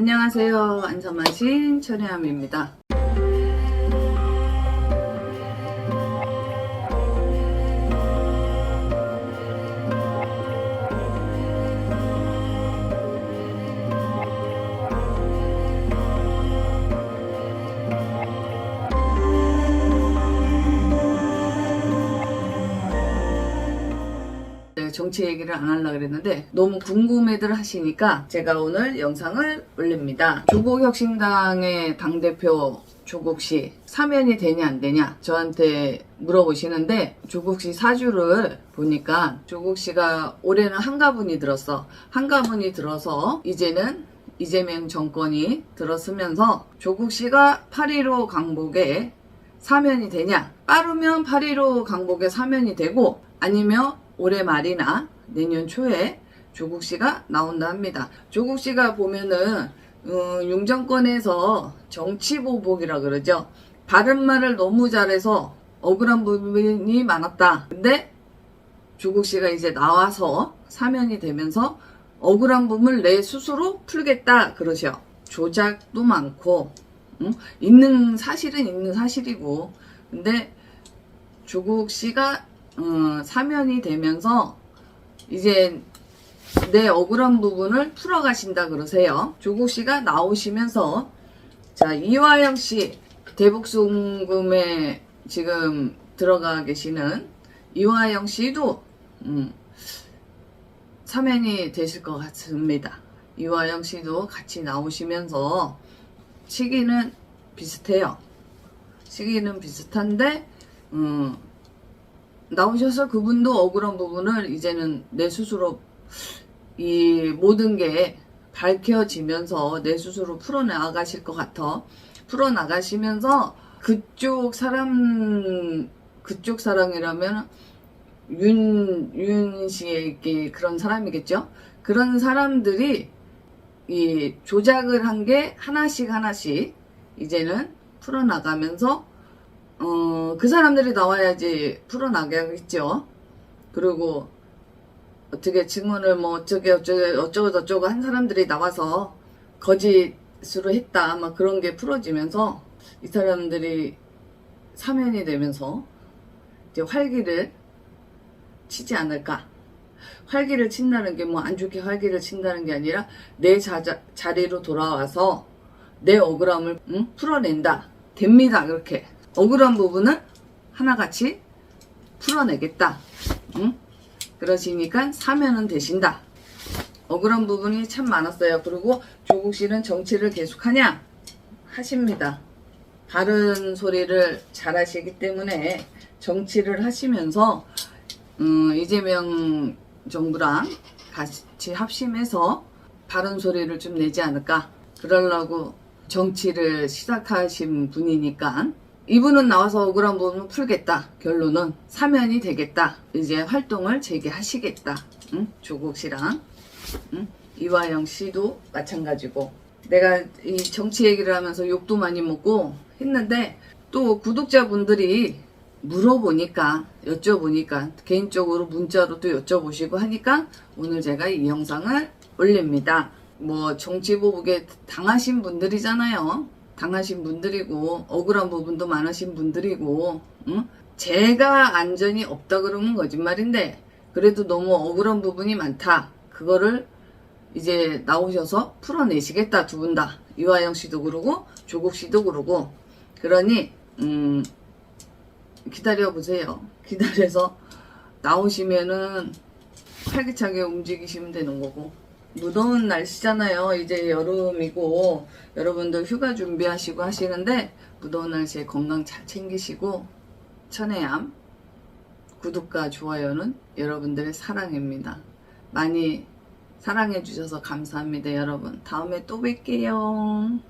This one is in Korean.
안녕하세요. 안전마신 천혜함입니다. 정치 얘기를 안 하려고 그랬는데 너무 궁금해들 하시니까 제가 오늘 영상을 올립니다. 조국혁신당의 당대표 조국 씨 사면이 되냐 안 되냐 저한테 물어보시는데 조국 씨 사주를 보니까 조국 씨가 올해는 한가분이 들었어. 한가분이 들어서 이제는 이재명 정권이 들어서면서 조국 씨가 8.15 강복에 사면이 되냐? 빠르면 8.15 강복에 사면이 되고 아니면 올해 말이나 내년 초에 조국 씨가 나온다 합니다. 조국 씨가 보면은 어, 윤정권에서 정치보복이라 그러죠. 바른 말을 너무 잘해서 억울한 부분이 많았다. 근데 조국 씨가 이제 나와서 사면이 되면서 억울한 부분을 내 스스로 풀겠다 그러셔. 조작도 많고 응? 있는 사실은 있는 사실이고 근데 조국 씨가 어, 사면이 되면서 이제 내 억울한 부분을 풀어가신다 그러세요. 조국 씨가 나오시면서 자 이화영 씨 대북송금에 지금 들어가 계시는 이화영 씨도 음, 사면이 되실 것 같습니다. 이화영 씨도 같이 나오시면서 시기는 비슷해요. 시기는 비슷한데 음, 나오셔서 그분도 억울한 부분을 이제는 내 스스로 이 모든 게 밝혀지면서 내 스스로 풀어나가실 것 같아. 풀어나가시면서 그쪽 사람, 그쪽 사람이라면 윤, 윤 씨에게 그런 사람이겠죠? 그런 사람들이 이 조작을 한 게 하나씩 하나씩 이제는 풀어나가면서 어, 그 사람들이 나와야지 풀어나가겠죠. 그리고 어떻게 증언을 뭐 어쩌게 어쩌게 어쩌고 저쩌고 한 사람들이 나와서 거짓으로 했다 막 그런 게 풀어지면서 이 사람들이 사면이 되면서 이제 활기를 치지 않을까. 활기를 친다는 게 뭐 안 좋게 활기를 친다는 게 아니라 내 자, 자리로 돌아와서 내 억울함을 응? 풀어낸다. 됩니다. 그렇게. 억울한 부분을 하나같이 풀어내겠다. 응? 그러시니까 사면은 되신다. 억울한 부분이 참 많았어요. 그리고 조국 씨는 정치를 계속하냐? 하십니다. 바른 소리를 잘 하시기 때문에 정치를 하시면서 음, 이재명 정부랑 같이 합심해서 바른 소리를 좀 내지 않을까 그러려고 정치를 시작하신 분이니까 이분은 나와서 억울한 부분을 풀겠다 결론은 사면이 되겠다 이제 활동을 재개하시겠다 응? 조국 씨랑 응? 이화영 씨도 마찬가지고 내가 이 정치 얘기를 하면서 욕도 많이 먹고 했는데 또 구독자분들이 물어보니까 여쭤보니까 개인적으로 문자로 또 여쭤보시고 하니까 오늘 제가 이 영상을 올립니다. 뭐 정치 보복에 당하신 분들이잖아요. 당하신 분들이고 억울한 부분도 많으신 분들이고 응? 제가 안전이 없다 그러면 거짓말인데 그래도 너무 억울한 부분이 많다. 그거를 이제 나오셔서 풀어내시겠다 두 분 다. 이화영 씨도 그러고 조국 씨도 그러고 그러니 음 기다려 보세요. 기다려서 나오시면은 활기차게 움직이시면 되는 거고. 무더운 날씨잖아요. 이제 여름이고 여러분들 휴가 준비하시고 하시는데 무더운 날씨에 건강 잘 챙기시고 천혜암 구독과 좋아요는 여러분들의 사랑입니다. 많이 사랑해 주셔서 감사합니다, 여러분. 다음에 또 뵐게요.